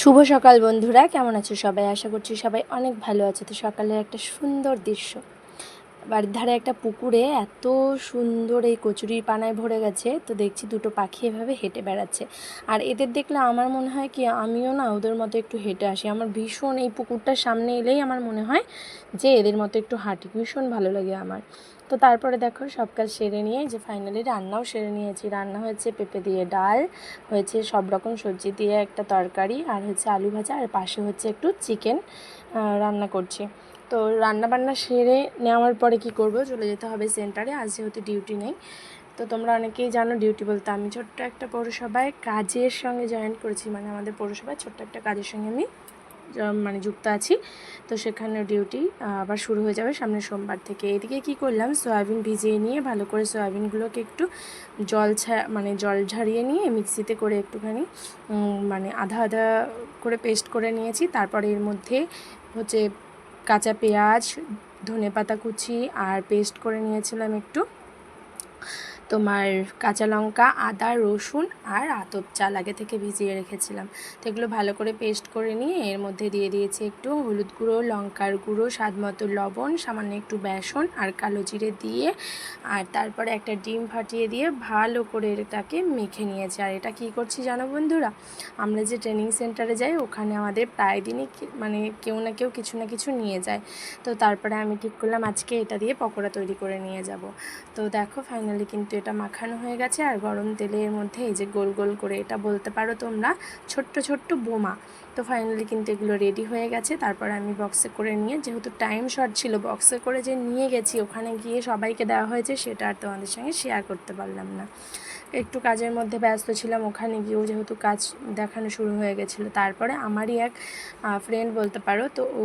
শুভ সকাল বন্ধুরা, কেমন আছো সবাই? আশা করছি সবাই অনেক ভালো আছে। তো সকালের একটা সুন্দর দৃশ্য। বাড়ির ধারে একটা পুকুরে এত সুন্দর এই কচুরি পানায় ভরে গেছে, তো দেখছি দুটো পাখি এভাবে হেঁটে বেড়াচ্ছে। আর এদের দেখলে আমার মনে হয় কি, আমিও না ওদের মতো একটু হেঁটে আসি। আমার ভীষণ এই পুকুরটার সামনে এলেই আমার মনে হয় যে এদের মতো একটু হাঁটি, ভীষণ ভালো লাগে আমার। তো তারপরে দেখো সব কাজ সেরে নিয়ে, যে ফাইনালি রান্নাও সেরে নিয়েছি। রান্না হয়েছে পেঁপে দিয়ে ডাল, হয়েছে সব রকম সবজি দিয়ে একটা তরকারি, আর হচ্ছে আলু ভাজা, আর পাশে হচ্ছে একটু চিকেন রান্না করছি। তো রান্না বান্না সেরে নেওয়ার পরে কি করব? চলে যেতে হবে সেন্টারে, আজ যেহেতু ডিউটি নেই। তো তোমরা অনেকেই জানো ডিউটি বলতে আমি ছোট্ট একটা পৌরসভায় কাজের সঙ্গে জয়েন করেছি মানে আমাদের পৌরসভায় ছোট্ট একটা কাজের সঙ্গে আমি মানে যুক্ত আছি। তো সেখানে ডিউটি আবার শুরু হয়ে যাবে সামনে সোমবার থেকে। এদিকে কি করলাম সয়াবিন ভিজিয়ে নিয়ে ভালো করে সয়াবিনগুলোকে একটু জল ছা মানে জল ঝারিয়ে নিয়ে মিক্সিতে করে একটুখানি মানে আধা আধা করে পেস্ট করে নিয়েছি। তারপরে এর মধ্যে হচ্ছে কাঁচা পেঁয়াজ ধনে পাতা কুচি আর পেস্ট করে নিয়েছিলাম একটু। তোমার কাঁচা লঙ্কা, আদা, রসুন আর আতপ চাল আগে থেকে ভিজিয়ে রেখেছিলাম। তো এগুলো ভালো করে পেস্ট করে নিয়ে এর মধ্যে দিয়ে দিয়েছি একটু হলুদ গুঁড়ো, লঙ্কার গুঁড়ো, স্বাদ মতো লবণ, সামান্য একটু বেসন আর কালো জিরে দিয়ে আর তারপরে একটা ডিম ফাটিয়ে দিয়ে ভালো করে এটাকে মেখে নিয়েছি। আর এটা কী করছি জানো বন্ধুরা? আমরা যে ট্রেনিং সেন্টারে যাই, ওখানে আমাদের প্রায় দিনই মানে কেউ না কেউ কিছু না কিছু নিয়ে যায়। তো তারপরে আমি ঠিক করলাম, আজকে এটা দিয়ে পকোড়া তৈরি করে নিয়ে যাব। তো দেখো ফাইনালি কিন্তু এটা মাখানো হয়ে গেছে আর গরম তেলের মধ্যে এই যে গোল গোল করে এটা বলতে পারো তোমরা, ছোট্ট ছোট্ট বোমা। তো ফাইনালি কিন্তু এগুলো রেডি হয়ে গেছে। তারপর আমি বক্সে করে নিয়ে, যেহেতু টাইম শর্ট ছিল বক্সে করে যে নিয়ে গেছি, ওখানে গিয়ে সবাইকে দেওয়া হয়েছে, সেটা আর তোমাদের সঙ্গে শেয়ার করতে পারলাম না। একটু কাজের মধ্যে ব্যস্ত ছিলাম, ওখানে গিয়েও যেহেতু কাজ দেখানো শুরু হয়ে গেছিল। তারপরে আমারই এক ফ্রেন্ড বলতে পারো, তো ও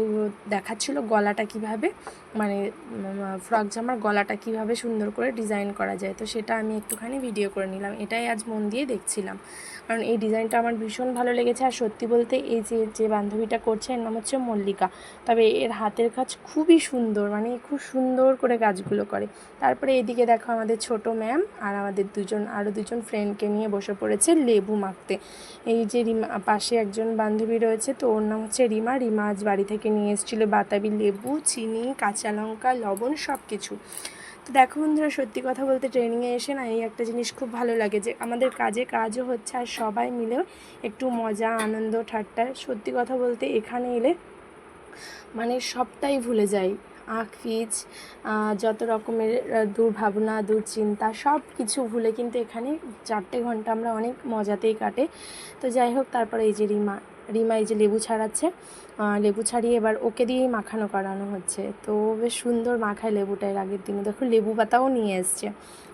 দেখাচ্ছিল গলাটা কীভাবে মানে ফ্রক জামার গলাটা কীভাবে সুন্দর করে ডিজাইন করা যায়। তো সেটা আমি একটুখানি ভিডিও করে নিলাম। এটাই আজ মন দিয়ে দেখছিলাম। কারণ এই ডিজাইনটা আমার ভীষণ ভালো লেগেছে। আর সত্যি বলতে এই যে যে বান্ধবীটা করছে, এর নাম হচ্ছে মল্লিকা। তবে এর হাতের কাজ খুবই সুন্দর মানে খুব সুন্দর করে কাজগুলো করে। তারপরে এদিকে দেখো আমাদের ছোট ম্যাম আর আমাদের দুজন আরও দুজন ফ্রেন্ডকে নিয়ে বসে পড়েছে লেবু মাখতে। এই যে রিমা, পাশে একজন বান্ধবী রয়েছে, তো ওর নাম হচ্ছে রিমা। রিমা আজ বাড়ি থেকে নিয়ে এসেছিল বাতাবি লেবু, চিনি, কাঁচা লঙ্কা, লবণ সব কিছু তো দেখো বন্ধুরা, সত্যি কথা বলতে ট্রেনিংয়ে এসে না এই একটা জিনিস খুব ভালো লাগে যে আমাদের কাজে কাজও হচ্ছে আর সবাই মিলেও একটু মজা, আনন্দ, ঠাট্টা, সত্যি কথা বলতে এখানে এলে মানে সবটাই ভুলে যাই। আঁখ ফিজ যত রকমের দুর্ভাবনা, দুশ্চিন্তা সব কিছু ভুলে কিন্তু এখানে চারটে ঘণ্টা আমরা অনেক মজাতেই কাটে। তো যাই হোক, তারপরে এই যে রিমা রিমা এই যে লেবু ছাড়াচ্ছে লেবু ছাড়িয়ে এবার ওকে দিয়েই মাখানো করানো হচ্ছে। তো বেশ সুন্দর মাখায় লেবুটা এর আগের দিনে। দেখো লেবু পাতাও নিয়ে এসছে।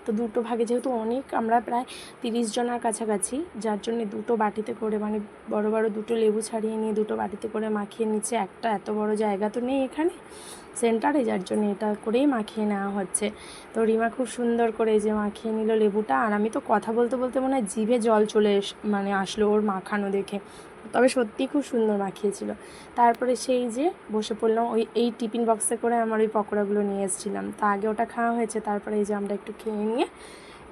তো দুটো ভাগে যেহেতু অনেক, আমরা প্রায় তিরিশ জনের কাছাকাছি, যার জন্য দুটো বাটিতে করে মানে বড় বড় দুটো লেবু ছাড়িয়ে নিয়ে দুটো বাটিতে করে মাখিয়ে নিচ্ছে, একটা এত বড় জায়গা তো নেই এখানে, সেন্টারে, যার জন্য এটা করেই মাখিয়ে নেওয়া হচ্ছে। তো রিমা খুব সুন্দর করে যে মাখিয়ে নিল লেবুটা, আর আমি তো কথা বলতে বলতে মনে হয় জিভে জল চলে মানে আসলো ওর মাখানো দেখে। তবে সত্যিই খুব সুন্দর মাখিয়েছিল। তারপরে সেই যে বসে পড়লাম, ওই, এই টিফিন বক্সে করে আমার ওই পকোড়াগুলো নিয়ে এসেছিলাম। তা আগে ওটা খাওয়া হয়েছে, তারপরে এই যে আমরা একটু খেয়ে নিয়ে।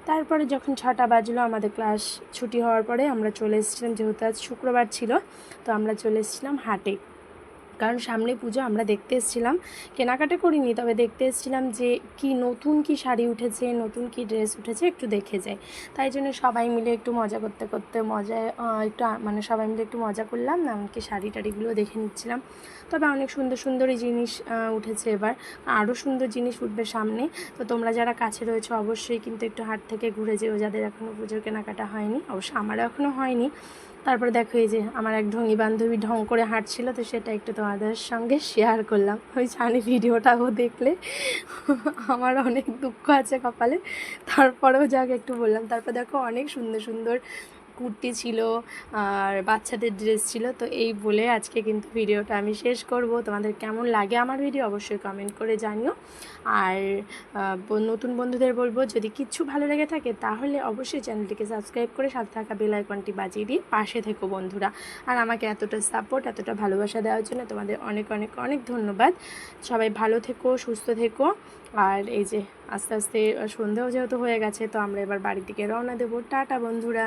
তারপরে যখন ছটা বাজলো, আমাদের ক্লাস ছুটি হওয়ার পরে আমরা চলে এসেছিলাম, যেহেতু আজ শুক্রবার ছিল, তো আমরা চলে এসেছিলাম হাটে। কারণ সামনে পুজো আমরা দেখতে এসেছিলাম, কেনাকাটা করিনি, তবে দেখতে এসেছিলাম যে কি নতুন কি শাড়ি উঠেছে, নতুন কি ড্রেস উঠেছে, একটু দেখে যাই। তাই জন্য সবাই মিলে একটু মজা করতে করতে মজায় একটু মানে সবাই মিলে একটু মজা করলাম, এমনকি শাড়ি টাড়িগুলো দেখে নিচ্ছিলাম। তবে অনেক সুন্দর সুন্দরই জিনিস উঠেছে এবার আরও সুন্দর জিনিস উঠবে সামনে। তো তোমরা যারা কাছে রয়েছে অবশ্যই কিন্তু একটু হাট থেকে ঘুরে যেও, যাদের এখনও পুজোর কেনাকাটা হয়নি, অবশ্য আমারও এখনও হয়নি। তারপরে দেখো এই যে আমার এক ঢঙ্গি বান্ধবী ঢং করে হাঁটছিল, তো সেটা একটু তোমাদের সঙ্গে শেয়ার করলাম। ওই জানি ভিডিওটাও দেখলে। আমার অনেক দুঃখ আছে কপালে। তারপরেও যাক, একটু বললাম। তারপর দেখো অনেক সুন্দর সুন্দর কুর্তি ছিল আর বাচ্চাদের ড্রেস ছিল। তো এই বলে আজকে কিন্তু ভিডিওটা আমি শেষ করব। তোমাদের কেমন লাগে আমার ভিডিও অবশ্যই কমেন্ট করে জানিও। আর নতুন বন্ধুদের বলব, যদি কিচ্ছু ভালো লেগে থাকে তাহলে অবশ্যই চ্যানেলটিকে সাবস্ক্রাইব করে সাথে থাকা বেল আইকনটি বাজিয়ে দিয়ে পাশে থেকো বন্ধুরা। আর আমাকে এতটা সাপোর্ট এতটা ভালোবাসা দেওয়ার জন্য তোমাদের অনেক অনেক অনেক ধন্যবাদ। সবাই ভালো থেকো, সুস্থ থেকো। আর এই যে আস্তে আস্তে সন্ধেও যেহেতু হয়ে গেছে, তো আমরা এবার বাড়ির দিকে রওনা দেবো। টাটা বন্ধুরা।